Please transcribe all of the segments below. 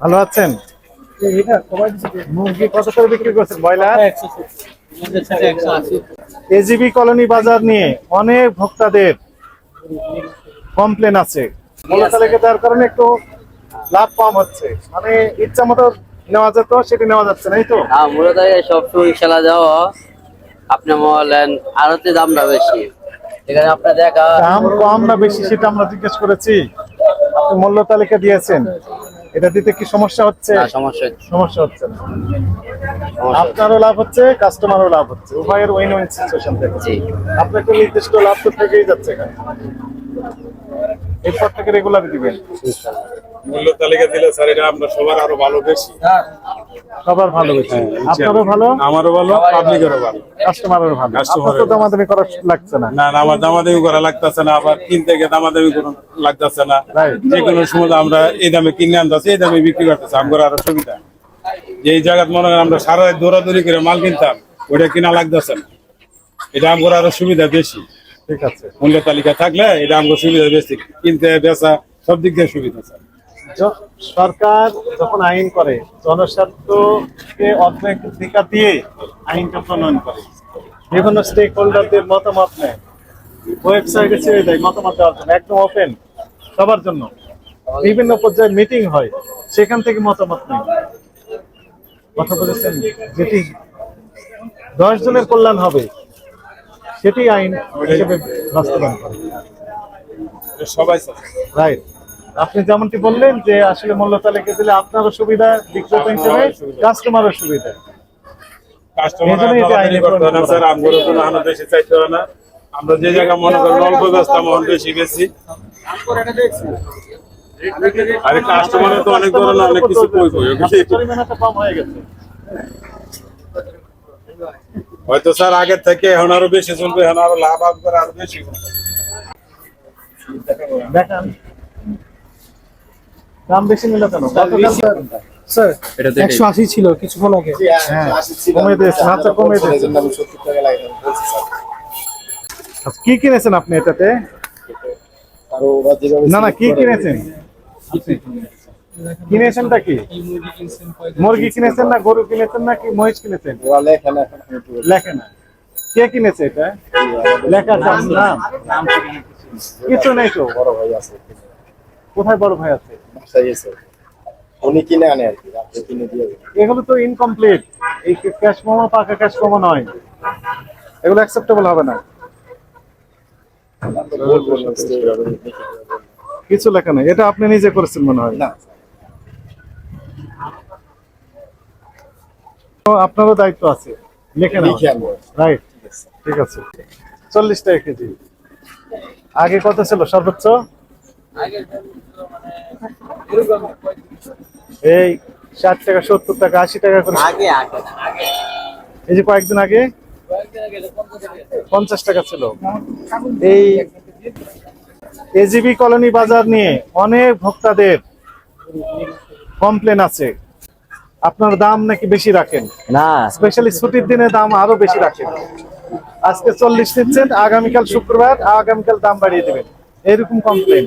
ভালো আছেন? মুরগি কত করে বিক্রি করছেন ব্রয়লার? এজিবি কলোনি বাজার নিয়ে অনেক ভোক্তাদের কমপ্লেন আছে। লেগে দেওয়ার কারণে একটু লাভ কম হচ্ছে। মানে ইচ্ছা মতো নেওয়া যেত সেটা নেওয়া যাচ্ছে না তো? হ্যাঁ মূলত সবসময় খেলা যাওয়া। আপনি বলেন আরতে দামটা বেশি। এখানে আপনার দেখা দাম কম না বেশি সেটা আমরা জিজ্ঞেস করেছি। আপনি মূল্য তালিকা দিয়েছেন। এটা দিতে কি সমস্যা হচ্ছে? সমস্যা হচ্ছে। সমস্যা হচ্ছে না। আপনারও লাভ হচ্ছে কাস্টমারও লাভ হচ্ছে। উভয়ের উইন উইন সিচুয়েশন থেকে। জি। আপনার তো নির্দিষ্ট লাভ তো থেকেই যাচ্ছে এখানে। এরপর থেকে রেগুলার দিবেন মূল্য তালিকা দিলে স্যার এটা আপনার সবার আরও ভালো বেশি। সবার ভালো হচ্ছে আপনারও ভালো? আমারও ভালো পাবলিকেরও ভালো। কাস্টমারেরও ভালো। তো দামাদামি করা লাগছে না। না না আমার দামাদামি করা লাগতেছে না আবার কিনতে গিয়ে দামাদামি করা লাগতেছে না। যে কোনো সময় আমরা এই দামে কিনে আনতেছি এই দামে বিক্রি করতেছি আমার আরও সুবিধা। যে এই জায়গায় মনে করেন আমরা সারা রাত দৌড়াদৌড়ি করে মাল কিনতাম ওটা কিনা লাগতেছে না। এটা আমার আরও সুবিধা বেশি। ঠিক আছে। মূল্য তালিকা থাকলে এটা আমার সুবিধা বেশি। কিনতে বেচা সব দিক দিয়ে সুবিধা স্যার। সরকার যখন আইন করে জনস্বার্থকে অগ্রাধিকার দিয়ে আইনটা প্রণয়ন করে। বিভিন্ন স্টেক হোল্ডারদের মতামত নেয়। ওয়েবসাইটে ছেড়ে দেয় মতামত দেওয়ার জন্য একদম ওপেন সবার জন্য। বিভিন্ন পর্যায়ে মিটিং হয় সেখান থেকে মতামত নেয়। কথা বলেছেন যেটি দশ জনের কল্যাণ হবে সেটি আইন হিসেবে বাস্তবায়ন করে। সবাই রাইট আপনি যেমনটি বললেন যে আসলে মূল্য তালিকা দিলে আপনারও সুবিধা বিক্রেতা হিসেবে কাস্টমারও সুবিধা। আমরা যে জায়গা মনে করি অল্প ব্যস্ত বেশি বেশি আরে কাস্টমারে তো অনেক ধরনের অনেক কিছু কই কই হয়ে হয়তো স্যার আগের থেকে এখন আরও বেশি চলবে এখন আরও লাভ আপ করে আরও বেশি দেখান দাম বেশি নিল কেন? স্যার? একশো আশি ছিল কিছুক্ষণ আগে। হ্যাঁ কমে দিয়েছে আচ্ছা কমে দিয়েছে আচ্ছা, কি কিনেছেন আপনি এটাতে? না না কি কিনেছেন? কিনেছেনটা কি? মুরগি কিনেছেন না গরু কিনেছেন না কি মহিষ কিনেছেন? লেখে না কে কিনেছে এটা? লেখা নাম কিছু নেই তো। কোথায় বড় ভাই আছে? উনি কিনে আনে আর কি আপনি কিনে দিয়ে এগুলো তো ইনকমপ্লিট এই ক্যাশ মোমো পাকা ক্যাশ মোমো নয়। এগুলো অ্যাকসেপ্টেবল হবে না। কিছু লেখা নেই। এটা আপনি নিজে করেছেন মনে হয়? না। আপনারও দায়িত্ব আছে। লেখে রাইট ঠিক আছে। চল্লিশ টাকা কেজি। আগে কত ছিল? সর্বোচ্চ? এই ষাট টাকা সত্তর টাকা আশি টাকা করে। এই যে কয়েকদিন আগে পঞ্চাশ টাকা ছিল। এই এজিবি কলোনি বাজার নিয়ে অনেক ভোক্তাদের কমপ্লেন আছে। আপনার দাম নাকি বেশি রাখেন? না। স্পেশালি ছুটির দিনে দাম আরও বেশি রাখেন। আজকে চল্লিশ নিচ্ছেন আগামীকাল শুক্রবার আগামীকাল দাম বাড়িয়ে দেবেন। এরকম কমপ্লেন।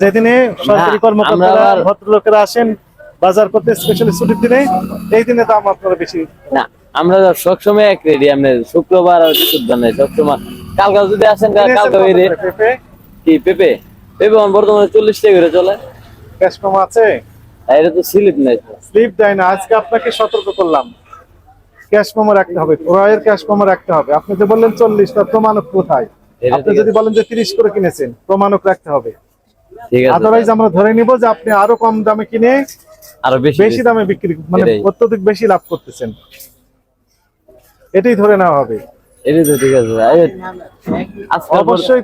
যেদিনে সরকারি কর্মকর্তারা ভদ্রলোকেরা আসেন বাজার করতে স্পেশালি ছুটির দিনে এই দিনে দাম আপনারা বেশি না আমরা সবসময় এক রেডি আমরা শুক্রবার আর শুক্রবার নাই সবসময়। কালকে যদি আসেন কালকে ওই রে কি পেঁপে? পেঁপে বর্তমানে চল্লিশ টাকা করে চলে। ক্যাশ কম আছে? আর এটা তো স্লিপ নাই স্লিপ দেয় না আজকে আপনাকে সতর্ক করলাম। ক্যাশ রাখতে হবে রয়ের ক্যাশ রাখতে হবে। আপনি যে বললেন চল্লিশ তার প্রমাণক কোথায়? আপনি যদি বলেন যে তিরিশ করে কিনেছেন প্রমাণক রাখতে হবে। আদারওয়াইজ আমরা ধরে নিব যে আপনি আরও কম দামে কিনে আরও বেশি দামে বিক্রি মানে অত্যধিক বেশি লাভ করতেছেন। এটাই ধরে নেওয়া হবে। ঠিক আছে। অবশ্যই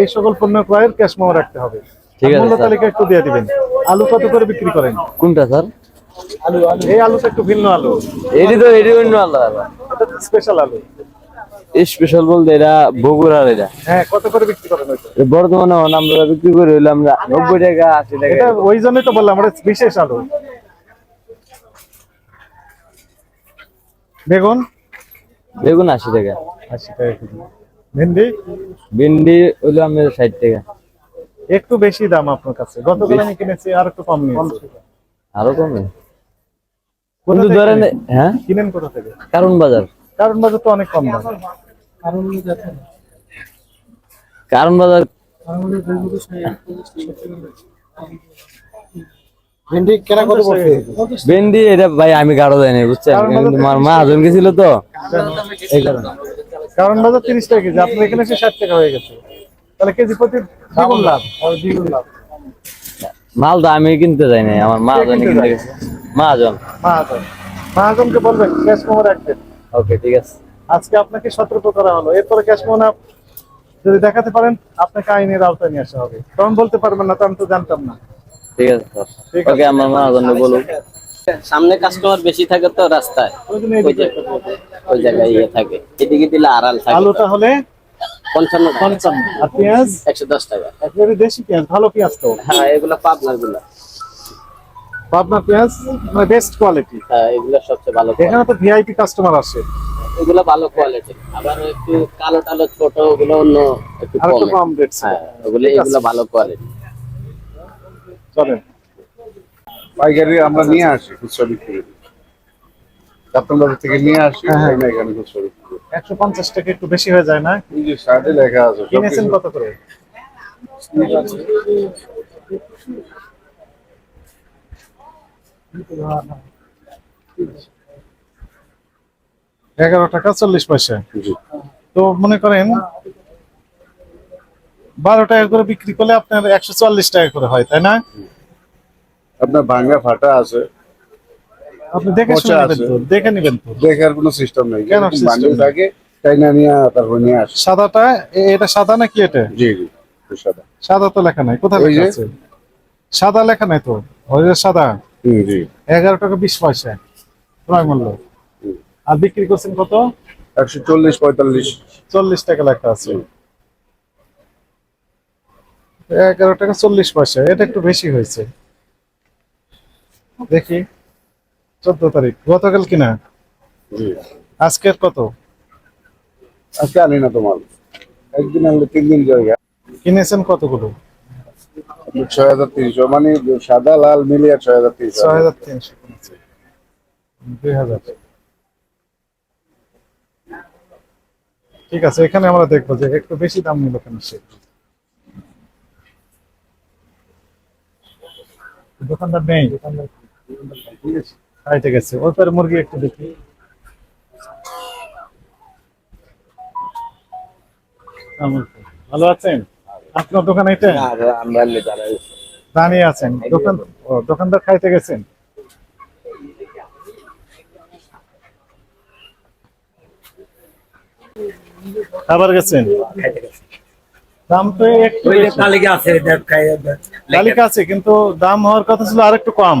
এই সকল পণ্য ক্রয়ের ক্যাশ মেমো রাখতে হবে। ঠিক আছে, মূল্য তালিকা একটু দিয়ে দিবেন। আলু কত করে বিক্রি করেন? কোনটা স্যার? এই আলুটা একটু ভিন্ন আলু। এটি তো এটি অন্য এটা স্পেশাল আলু। স্পেশাল বলতে এটা বগুড়ার এটা। হ্যাঁ কত করে বিক্রি করেন বর্তমানে আমরা বিক্রি করে হইল আমরা নব্বই টাকা আশি টাকা। এটা ওই জন্যই তো বললাম এটা বিশেষ আলু। বেগুন? বেগুন আশি টাকা। আশি টাকা ভেন্ডি? ভিন্ডি হইল আমাদের ষাট টাকা। একটু বেশি দাম আপনার কাছে। গতকাল আমি কিনেছি আর একটু কম নিয়েছি। আরও কমে? কিন্তু ধরেন হ্যাঁ? কিনেন কোথা থেকে? কারণ বাজার। কারণ বাজার তো অনেক কম দাম। কারণ বাজার। ভেন্ডি কেনা কত পড়ছে ভেন্ডি এটা ভাই আমি গাড়ো যাই নাই বুঝছেন? আমার মা আজন গেছিল তো। এই কারণে। কারণ বাজার তিরিশ টাকা কেজি আপনার এখানে এসে ষাট টাকা হয়ে গেছে। তাহলে কেজি প্রতি দ্বিগুণ লাভ দ্বিগুণ লাভ। মাল তো আমি কিনতে যাই নাই আমার মা কে আজন কিনতে? গেছে। মা আজন মাহাজন মাহাজনকে বলবেন ক্যাশ মোমো রাখবেন ওকে ঠিক আছে। আজকে আপনাকে সতর্ক করা হলো। এরপরে ক্যাশ মোহন যদি দেখাতে পারেন আপনাকে আইনের আওতায় নিয়ে আসা হবে। কারণ বলতে পারবেন না তো আমি তো জানতাম না। ঠিক আছে স্যার। ওকে আমার মা আজন বলুন। সামনে কাস্টমার বেশি থাকে তো রাস্তায়। ওই জন্য জায়গায় ইয়ে থাকে। এদিকে দিলে আড়াল থাকে। আলু তাহলে পঞ্চান্ন পঞ্চান্ন। আর পেঁয়াজ? একশো দশ টাকা। দেশি পেঁয়াজ ভালো পেঁয়াজ তো। হ্যাঁ এগুলো পাবনারগুলো। পাবনা পেঁয়াজ মানে বেস্ট কোয়ালিটি হ্যাঁ এগুলো সবচেয়ে ভালো এখানে তো ভিআইপি কাস্টমার আসে। এগুলো ভালো কোয়ালিটি আবার একটু কালো টালো ছোট ওগুলো অন্য একটু কম। রেট হ্যাঁ ওগুলো এগুলো ভালো কোয়ালিটি চলেন। পাইকারি আমরা নিয়ে আসি খুচরা বিক্রি। বাজার থেকে নিয়ে আসি এখানে খুচরা বিক্রি। একশো পঞ্চাশ টাকা একটু বেশি হয়ে যায় না? এই যে শার্টে লেখা আছে কিনেছেন কত করে? এগারো টাকা চল্লিশ পয়সা। তো মনে করেন বারো টাকা করে বিক্রি করলে আপনার একশো চল্লিশ টাকা করে হয় তাই না? আপনার ভাঙ্গা ফাটা আছে। আপনি দেখে। তো নেবেন তো। দেখার কোনো সিস্টেম নেই। কেন যেরকম system বান্ডিল নেই? থাকে তাই নিয়ে তারপর নিয়ে আসি। সাদাটা এটা সাদা নাকি এটা? জি জি সাদা। সাদা তো লেখা নাই কোথায় লেখা আছে? সাদা লেখা নাই তো? ওই যে সাদা। এগারো টাকা বিশ পয়সা ক্রয় মূল্য। আর বিক্রি করছেন কত? একশো চল্লিশ পঁয়তাল্লিশ। চল্লিশ টাকা লেখা আছে। এগারো টাকা চল্লিশ পয়সা এটা একটু বেশি হয়েছে। দেখি চোদ্দ তারিখ গতকাল কিনা? আজকের কত? আজকে আনি না তোমার। একদিন আনলে তিন দিন জায়গা। কিনেছেন কতগুলো? ছয় হাজার তিনশো মানে সাদা লাল মিলিয়ে ছয় হাজার তিনশো। ছয় হাজার তিনশো দুই হাজার। ঠিক আছে এখানে আমরা দেখব যে একটু বেশি দাম নিল কেন সে। দোকানদার নেই। খাইতে গেছে। ওই পরে মুরগি একটু দেখি। ভালো আছেন? আপনার দোকান এটা আমরা দাঁড়িয়ে আছেন। দোকান দোকানদার খাইতে গেছেন? খাবার গেছেন? দাম তো একটু। তালিকা আছে তালিকা আছে কিন্তু দাম হওয়ার কথা ছিল আরেকটু কম।